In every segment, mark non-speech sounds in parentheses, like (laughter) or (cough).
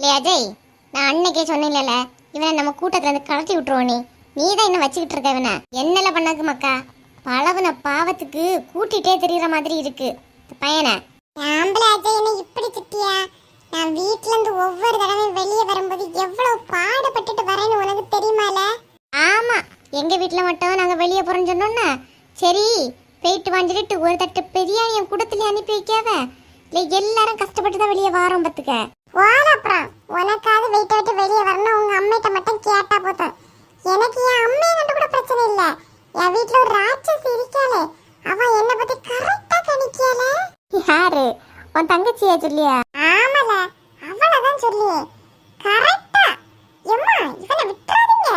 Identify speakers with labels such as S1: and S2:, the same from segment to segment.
S1: இல்லையா அஜய் நான் அன்னைக்கே சொன்னேன்ல இவனை நம்ம கூட்டத்துல இருந்து கலட்டி விட்டுருவோம் நீ. தான் என்ன வச்சுக்கிட்டு இருக்க இவனை? என்னல பண்ணாக்கு மக்கா? பழவன பாவத்துக்கு கூட்டிட்டே தெரியற மாதிரி இருக்கு. பையனை.
S2: ஆம்பளை அஜய் என்ன இப்படி திட்டியா? நான் வீட்ல இருந்து ஒவ்வொரு தடவையும் வெளியே வரும்போது எவ்வளவு பாடுபட்டுட்டு வரேன்னு உனக்கு தெரியுமால?
S1: ஆமா எங்க வீட்ல மட்டும் நாங்க வெளியே போறோம்னு சொன்னோன்னா சரி போயிட்டு வந்துட்டு ஒரு தட்டு பிரியாணியை கூடத்துல அனுப்பி வைக்காத. இல்லை எல்லாரும் கஷ்டப்பட்டு தான் வெளியே வாரோம் பத்துக்க
S2: போல அப்புறம். உனக்காவது வீட்டை விட்டு வெளியே வரணும் உங்க அம்மிட்ட மட்டும் கேட்டா போதும். எனக்கு என் அம்மையை கண்டு கூட பிரச்சனை இல்ல. என் வீட்ல ஒரு ராட்சசி இருக்காளே. அவ என்ன பத்தி கரெக்டா கணிக்கால.
S1: யாரு? உன் தங்கச்சியா சொல்லியா?
S2: ஆமல. அவளதான் சொல்லி கரெக்டா எம்மா இவனை விட்டுறாதீங்க.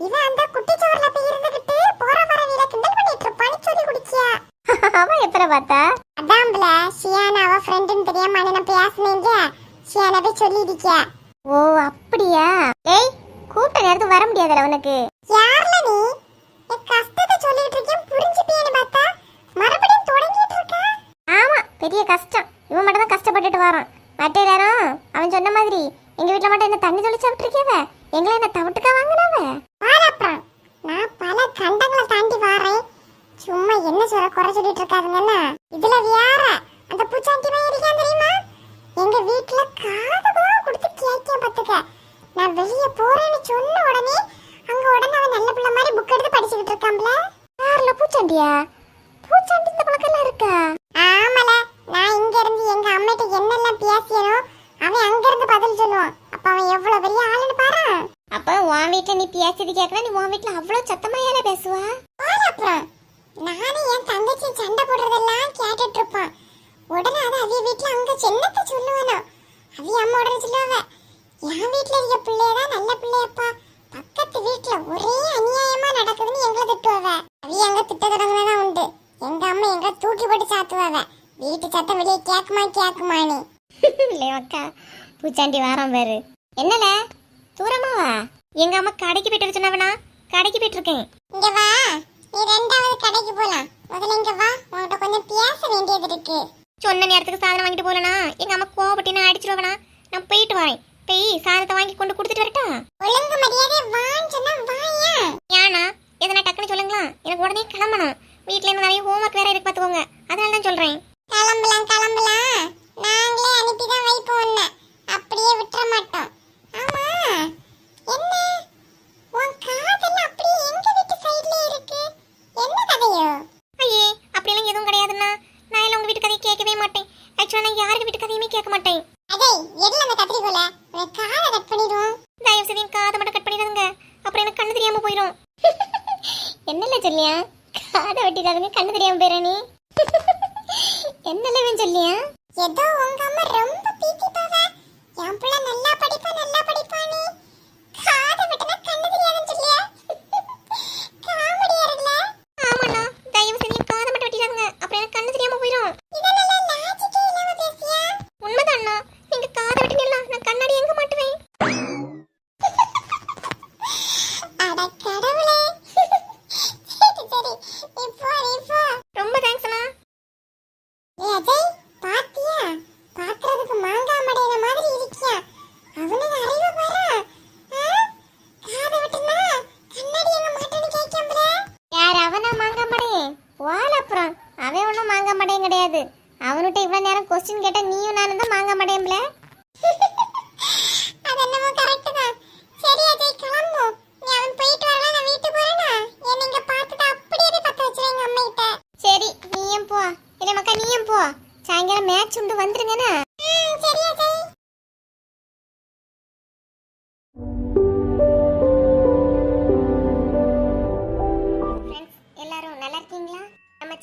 S2: இவன் அந்த குட்டிச்சோறுல போய் இருந்துகிட்டு போற வர வீர கிண்டல் பண்ணிட்டு இருப்பான்னு சொல்லி குடிச்சியா. (laughs)
S1: அவன் எப்பற பார்த்தா?
S2: அதான்ல ஷியானா அவ ஃப்ரெண்டுன்னு தெரியாம நான் பேசினேங்க ஷியானா போய் சொல்லியிருக்கியா
S1: ஓ அப்படியா? ஏய் கூட்ட நேரத்துக்கு வர முடியாதுல உனக்கு.
S2: யார்ல நீ? என் கஷ்டத்தை சொல்லிட்டு இருக்கேன் புரிஞ்சுப்பியேன்னு பார்த்தா மறுபடியும் தொடங்கிட்டு இருக்க?
S1: ஆமா பெரிய கஷ்டம். இவன் மட்டும் தான் கஷ்டப்பட்டுட்டு வரான். மற்ற எல்லாரும் அவன் சொன்ன மாதிரி எங்க வீட்ல மட்டும் என்ன தண்ணி தொளிச்சு விட்டுருக்கேவ எங்களை என்ன தவிட்டுக்க வாங்கினவ?
S2: வாழப்புறம் நான் பல கண்டங்களை தாண்டி வாரேன். சும்மா என்ன சொல்ல குறை சொல்லிட்டு இருக்காதுங்கன்னா இதுல வேற அந்த பூச்சாண்டி பையன் இருக்கான் தெரியுமா எங்க வீட்டுல காதுகுலா கொடுத்து கேட்க பத்துக்க நான் வெளியே போறேன்னு சொன்ன உடனே அங்க உடனே அவன் நல்ல பிள்ளை மாதிரி புக் எடுத்து படிச்சுக்கிட்டு இருக்கான்ல
S1: யாருல பூச்சாண்டியா பூச்சாண்டி இந்த பழக்கம் இருக்கா?
S2: ஆமல. நான் இங்க இருந்து எங்க அம்மிட்ட என்னெல்லாம் பேசியனோ அவன் அங்க இருந்து பதில் சொல்லுவான். அப்ப அவன் எவ்வளவு பெரிய ஆளுன்னு பாரு.
S1: அப்ப உன் வீட்ல நீ பேசியது கேட்கல நீ உன் வீட்ல அவ்வளவு சத்தமா ஏல பேசுவா
S2: அப்புறம். நானும் என் தங்கச்சி சண்டை போடுறதெல்லாம் கேட்டுட்டு இருப்பான் உடனே அது அவிய வீட்டுல அங்க சின்னத்தை சொல்லுவானோ. அவிய அம்மா உடனே சொல்லுவாவ என் வீட்டுல இருக்க பிள்ளையதான் நல்ல பிள்ளையப்பா. பக்கத்து வீட்டுல ஒரே அநியாயமா நடக்குதுன்னு எங்களை திட்டுவாவ. திட்ட தொடங்கினதான் உண்டு. எங்க அம்மா எங்களை தூக்கி போட்டு சாத்துவாவ. வீட்டு சத்தம் வெளியே கேக்குமா கேக்குமான்னு
S1: இல்லையா (laughs) அக்கா பூச்சாண்டி வாரம் பாரு. என்னல தூரமா வா. எங்க அம்மா கடைக்கு போயிட்டு வர சொன்னவனா? கடைக்கு போயிட்டு இருக்கேன்.
S2: இங்க வா. நீ ரெண்டாவது கடைக்கு போலாம். முதல்ல இங்க வா. உன்கிட்ட கொஞ்சம் பேச வேண்டியது இருக்கு.
S1: சொன்ன நேரத்துக்கு சாதனம் வாங்கிட்டு போலனா எங்க அம்மா கோவப்பட்டு நான் அடிச்சிருவேனா நான் போயிட்டு வரேன். போய் சாதத்தை வாங்கி கொண்டு கொடுத்துட்டு வரட்டா?
S2: ஒழுங்கு மரியாதை வான்னு சொன்னா வாயா?
S1: ஏன்னா எதனா டக்குன்னு சொல்லுங்களா? எனக்கு உடனே கிளம்பணும். வீட்ல இருந்து நிறைய ஹோம்ஒர்க் வேற இருக்கு பாத்துக்கோங்க அதனால தான் சொல்றேன்.
S2: கிளம்பலாம் கிளம்பலாம். நாங்களே அனுப்பி தான் வைப்போம் உன்னை. அப்படியே விட்டுற மாட்டோம். ஆமா. என்ன? உன் காதல் அப்படியே எங்க வீட்டு சைடுல இருக்கு? என்ன கதையோ?
S1: ஐயே அப்படியெல்லாம் எதுவும் கிடையாதுண்ணா. நான் எல்லாம் உங்க வீட்டு கதையை கேட்கவே மாட்டேன். ஆக்சுவலா நான் யாருக்கு வீட்டு கதையுமே கேட்க மாட்டேன்.
S2: அதே எதுல அந்த கத்திரிக்கோல? உன் காதை கட் பண்ணிடுவோம்
S1: தயவு செய்து என் காதை மட்டும் கட் பண்ணிடாதுங்க அப்புறம் எனக்கு கண்ணு தெரியாம போயிடும் என்னல சொல்லியா? காதை வெட்டிடாதுங்க கண்ணு தெரியாம போயிற நீ. என்னலவே சொல்லியா?
S2: ஏதோ உங்க அம்மா ரொம்ப பீத்திப்பாவ. என் பிள்ளை நல்லா படிப்பா நல்லா படிப்பானே காதை விட்டுனா கண்ணு தெரியாதுன்னு சொல்லியா காமெடியா இருக்குல்ல
S1: ஆமாண்ணா தயவு செய்து என் காதை மட்டும் வெட்டிடாதுங்க அப்புறம் எனக்கு கண்ணு தெரியாம போயிடும்
S2: இதெல்லாம் லாஜிக்கே இல்லாம பேசியா
S1: உண்மைதாண்ணா நீங்க காதை வெட்டினீங்களா நான் கண்ணாடி எங்க மாட்டுவேன்
S2: அட கடவுளே சரி சரி நீ போ நீ போ
S1: ரொம்ப தேங்க்ஸ் அண்ணா
S2: ஏய் அஜய் பாத்தியா பாக்குறதுக்கு மாங்காய் மடையின மாதிரி இருக்கியா அவனுக்கு அறிவு பாரு ஆ? காதை விட்டுனா கண்ணாடி எங்க மாட்டேன்னு கேட்காமல
S1: யார் அவனா மாங்க வாழ அப்புறம். அவன் ஒன்றும் மாங்க மடையன் கிடையாது. அவனுகிட்ட இவ்வளோ நேரம் கொஸ்டின் கேட்டா நீயும் நானும் தான் மாங்க
S2: தான். சரி
S1: நீயும் போ. இல்லை மக்கா நீயும் போ. சாயங்காலம் மேட்ச் உண்டு வந்துருங்கண்ணா.
S2: ம்,